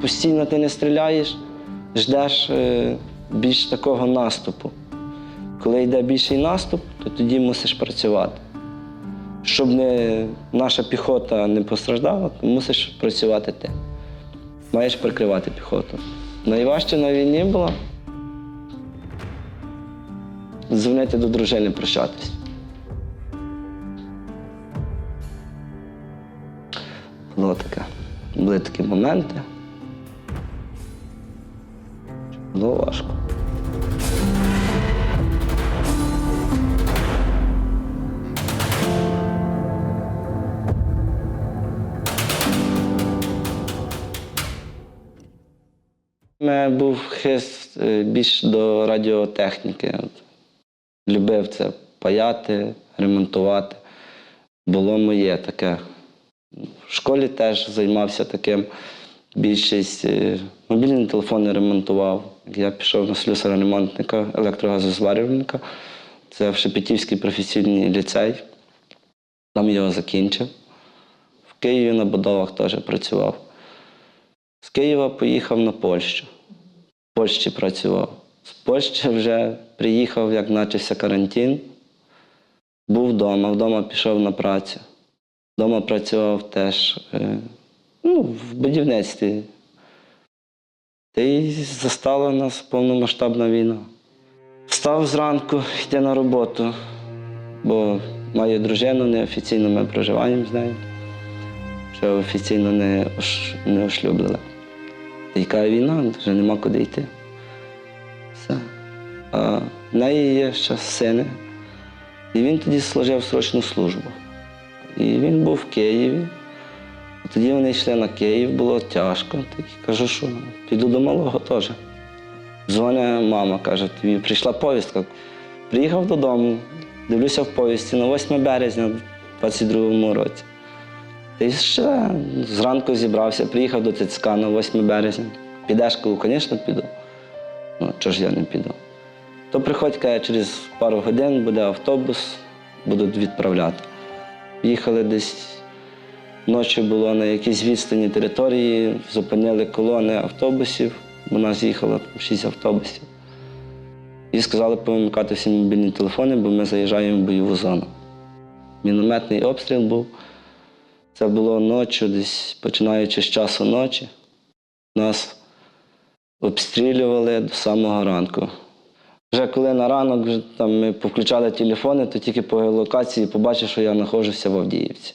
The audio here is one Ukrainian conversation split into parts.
постійно ти не стріляєш, ждеш е, більш такого наступу. Коли йде більший наступ, то тоді мусиш працювати. Щоб не, наша піхота не постраждала, то мусиш працювати ти. Маєш прикривати піхоту. Найважче на війні було дзвонити до дружини прощатись. Було таке. Були такі моменти. Було важко. У мене був хист е, більш до радіотехніки. Любив це паяти, ремонтувати. Було моє таке. В школі теж займався таким. Більшість е, мобільні телефони ремонтував. Я пішов на слюсара ремонтника, електрогазозварювальника. Це в Шепетівський професійний ліцей. Там його закінчив. В Києві на будовах теж працював. З Києва поїхав на Польщу. В Польщі працював. З Польщі вже приїхав, як почався карантин. Був вдома, вдома пішов на працю. Вдома працював теж е, ну, в будівництві. Й застала нас повномасштабна війна. Встав зранку, йти на роботу, бо маю дружину, неофіційно ми проживаємо з нею. Ще офіційно не, не ошлюбили. Яка війна, вже нема куди йти. Все. А в неї є ще сини. І він тоді служив срочну службу. І він був в Києві. Тоді вони йшли на Київ, було тяжко. Так кажу, що піду до малого теж. Дзвоня мама, каже, тобі прийшла повістка. Приїхав додому, дивлюся в повісті на 8 березня 22-му році. Та ще зранку зібрався, приїхав до ТЦК на 8 березня. Підеш, кажу, звісно, піду. Ну, чого ж я не піду? То приходь, каже, через пару годин буде автобус, будуть відправляти. Їхали десь ночі було на якійсь відстані території, зупинили колони автобусів, у нас їхало шість автобусів. І сказали повимикати всі мобільні телефони, бо ми заїжджаємо в бойову зону. Мінометний обстріл був. Це було ночі, десь починаючи з часу ночі. Нас обстрілювали до самого ранку. Вже коли на ранок вже, там, ми повключали телефони, то тільки по геолокації побачив, що я знаходжуся в Авдіївці.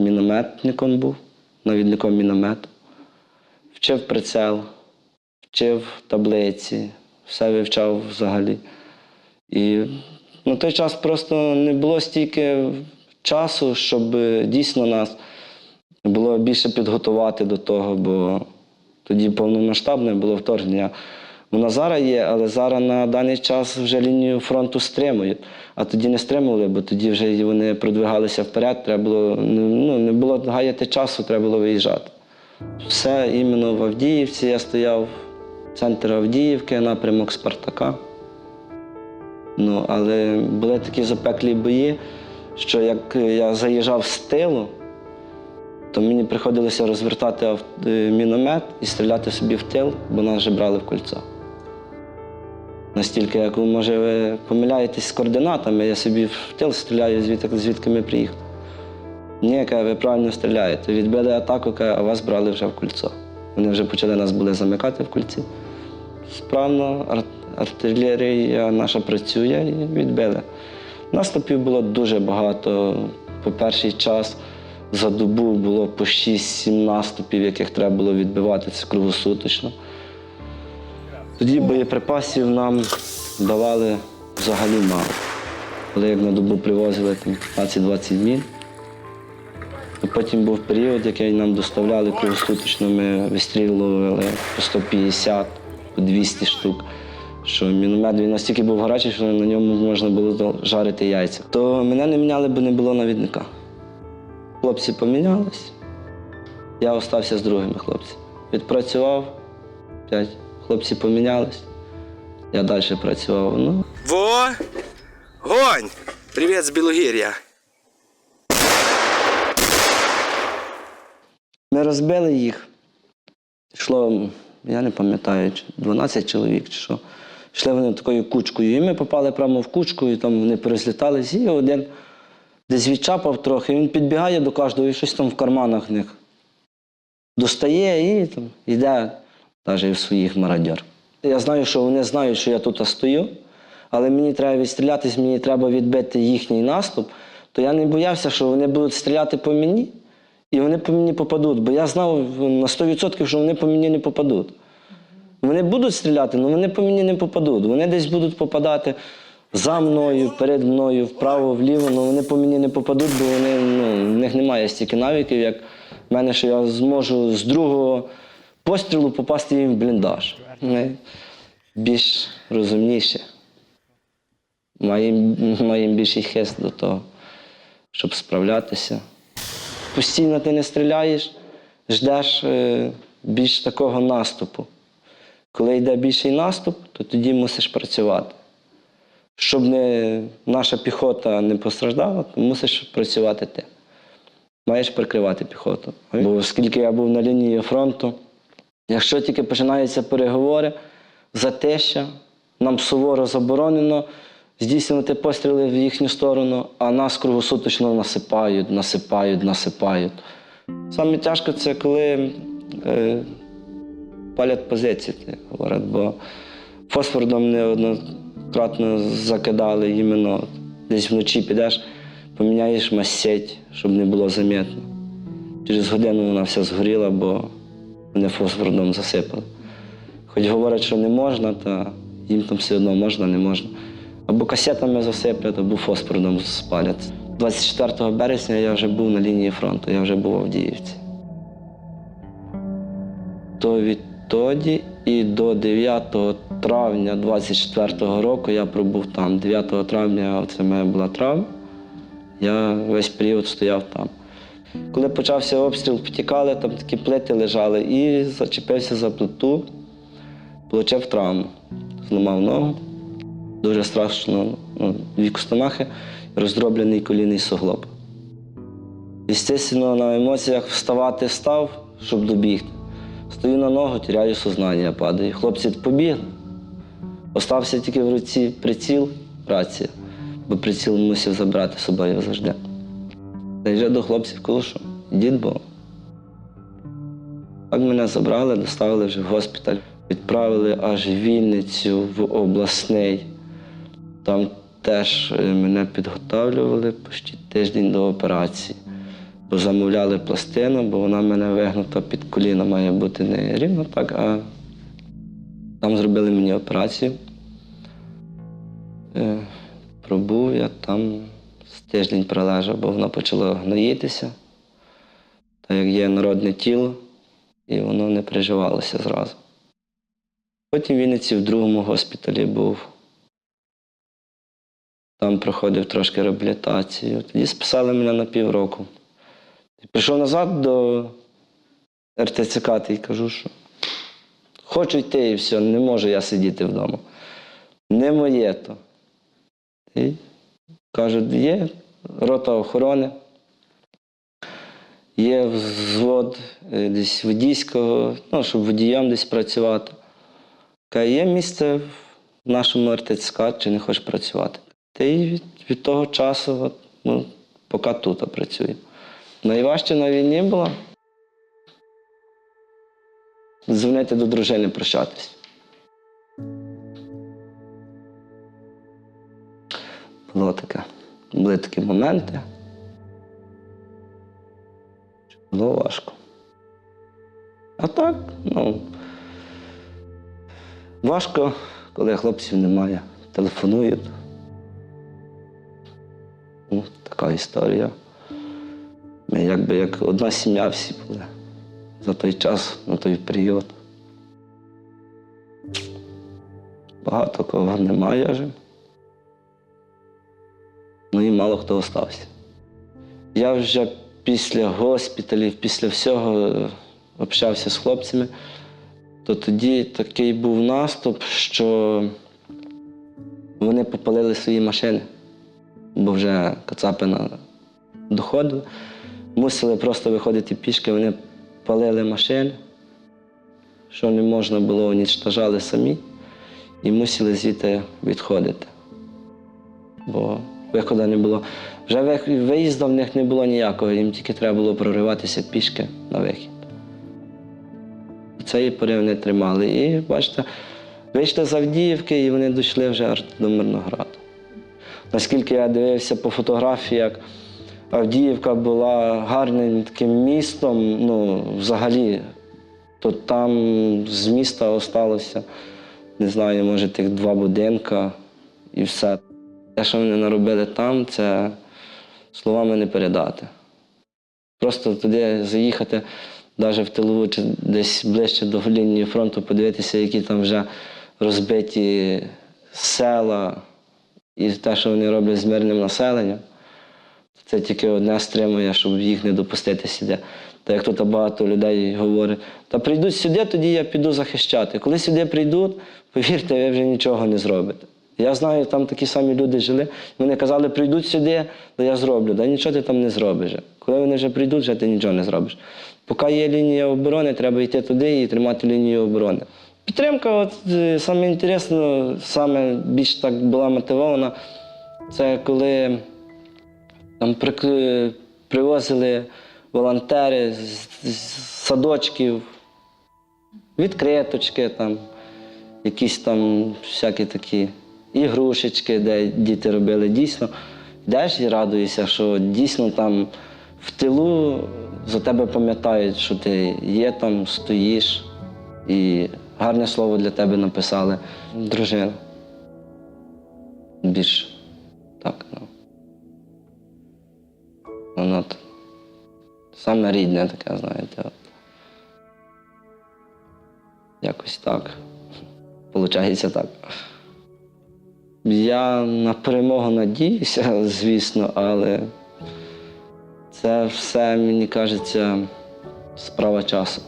Мінометником був, навідником міномету. Вчив прицел, вчив таблиці, все вивчав взагалі. І на той час просто не було стільки часу, щоб дійсно нас було більше підготувати до того, бо тоді повномасштабне було вторгнення. Вона зараз є, але зараз на даний час вже лінію фронту стримують. А тоді не стримували, бо тоді вже вони продвигалися вперед, треба було, ну, не було гаяти часу, треба було виїжджати. Все іменно в Авдіївці я стояв, центр Авдіївки, напрямок Спартака. Ну, але були такі запеклі бої, що як я заїжджав з тилу, то мені приходилося розвертати е, міномет і стріляти собі в тил, бо нас вже брали в кольцо. Настільки, як може, ви помиляєтесь з координатами, я собі в тил стріляю, звідки, звідки ми приїхали. Ні, каже, ви правильно стріляєте. Відбили атаку, каже, а вас брали вже в кольцо. Вони вже почали нас були замикати в кольці. Справно ар- артилерія наша працює і відбили. Наступів було дуже багато. По перший час за добу було по 6-7 наступів, яких треба було відбивати це круглосуточно. Тоді боєприпасів нам давали взагалі мало. Коли як на добу привозили там 15-20 мін. Потім був період, який нам доставляли круглосуточно, ми вистрілювали по 150, по 200 штук. Що міномет він настільки був гарячий, що на ньому можна було жарити яйця. То мене не міняли, бо не було навідника. Хлопці помінялись, я остався з другими хлопцями. Відпрацював, п'ять хлопці помінялись, я далі працював. Ну, Во! Гонь! Привіт з Білогір'я. Ми розбили їх. йшло, я не пам'ятаю, 12 чоловік чи що. Йшли вони такою кучкою. І ми попали прямо в кучку, і там вони перезлітались, і один десь відчапав трохи, він підбігає до кожного і щось там в карманах в них достає і там, йде навіть в своїх мародьор. Я знаю, що вони знають, що я тут стою, але мені треба відстрілятись, мені треба відбити їхній наступ, то я не боявся, що вони будуть стріляти по мені, і вони по мені попадуть. Бо я знав на 100%, що вони по мені не попадуть. Вони будуть стріляти, але вони по мені не попадуть. Вони десь будуть попадати за мною, перед мною, вправо, вліво, але вони по мені не попадуть, бо вони, ну, в них немає стільки навиків, як в мене, що я зможу з другого пострілу попасти їм в бліндаж. Ми більш розумніші. Маємо, маємо більший хист до того, щоб справлятися. Постійно ти не стріляєш, ждеш е, більш такого наступу. Коли йде більший наступ, то тоді мусиш працювати. Щоб не, наша піхота не постраждала, то мусиш працювати ти. Маєш прикривати піхоту. Бо оскільки я був на лінії фронту, якщо тільки починаються переговори, затища, нам суворо заборонено здійснювати постріли в їхню сторону, а нас кругосуточно насипають, насипають, насипають. Саме тяжко це коли е, палять позиції, говорять, бо фосфором неоднократно закидали іменно десь вночі підеш, поміняєш масеть, щоб не було замітно. Через годину вона вся згоріла, бо вони фосфором засипали. Хоч говорять, що не можна, та їм там все одно можна, не можна. Або касетами засиплять, або фосфором спалять. 24 березня я вже був на лінії фронту, я вже був в Авдіївці. То відтоді і до 9 травня 24 року я пробув там. 9 травня це моя була травма. Я весь період стояв там. Коли почався обстріл, втікали, там такі плити лежали і зачепився за плиту, отримав травму. Зламав ногу. Дуже страшно, ну, дві костомахи, роздроблений колінний суглоб. Естественно, на емоціях вставати став, щоб добігти. Стою на ногу, тіряю сознання, падаю. Хлопці побігли. Остався тільки в руці приціл, рація, бо приціл мусив забрати собою завжди. Вже до хлопців що дід був. Так мене забрали, доставили вже в госпіталь. Відправили аж в Вінницю, в обласний. Там теж е, мене підготовлювали почти тиждень до операції. Бо замовляли пластину, бо вона в мене вигнута під коліна, має бути не рівно так, а там зробили мені операцію. Е, Пробув я там з тиждень пролежав, бо воно почало гноїтися. Так як є народне тіло, і воно не приживалося зразу. Потім в Вінниці в другому госпіталі був. Там проходив трошки реабілітацію. Тоді списали мене на півроку. І прийшов назад до РТЦК і кажу, що хочу йти і все, не можу я сидіти вдома. Не моє то. Кажуть, є рота охорони, є взвод е, десь водійського, ну, щоб водієм десь працювати. Каже, є місце в нашому РТЦК, чи не хочеш працювати. Та й від, від того часу, от, ну, поки тут працюю. Найважче на війні було дзвонити до дружини прощатись. Було таке. Були такі моменти. Було важко. А так, ну. Важко, коли хлопців немає, телефонують. Ну, така історія. Ми якби як одна сім'я всі були за той час, на той період. Багато кого немає вже. Ну мало хто остався. Я вже після госпіталів, після всього е, общався з хлопцями, то тоді такий був наступ, що вони попалили свої машини, бо вже кацапи на- доходили. Мусили просто виходити пішки, вони палили машини. що не можна було, унічтожали самі і мусили звідти відходити. Бо виходу не було. Вже ви- виїзду в них не було ніякого, їм тільки треба було прориватися пішки на вихід. Цієї пори вони тримали. І бачите, вийшли з Авдіївки і вони дійшли вже аж до Мирнограду. Наскільки я дивився по фотографіях, Авдіївка була гарним таким містом, ну, взагалі, то там з міста осталося, не знаю, може, тих два будинка і все. Те, що вони наробили там, це словами не передати. Просто туди заїхати, навіть в тилову чи десь ближче до лінії фронту, подивитися, які там вже розбиті села і те, що вони роблять з мирним населенням. Це тільки одне стримує, щоб їх не допустити сюди. Та як тут багато людей говорить, та прийдуть сюди, тоді я піду захищати. Коли сюди прийдуть, повірте, ви вже нічого не зробите. Я знаю, там такі самі люди жили. Вони казали, прийдуть сюди, то я зроблю. Да нічого ти там не зробиш. Коли вони вже прийдуть, вже ти нічого не зробиш. Поки є лінія оборони, треба йти туди і тримати лінію оборони. Підтримка, от е, саме інтересно, саме більш так була мотивована, це коли там прик- привозили волонтери з садочків, відкриточки, там, якісь там всякі такі ігрушечки, де діти робили дійсно. Йдеш і радуєшся, що дійсно там в тилу за тебе пам'ятають, що ти є там, стоїш, і гарне слово для тебе написали. Дружина. Більше. Так, ну. Воно саме рідне таке, знаєте. Якось так. Получається так. Я на перемогу надіюся, звісно, але це все, мені кажеться, справа часу.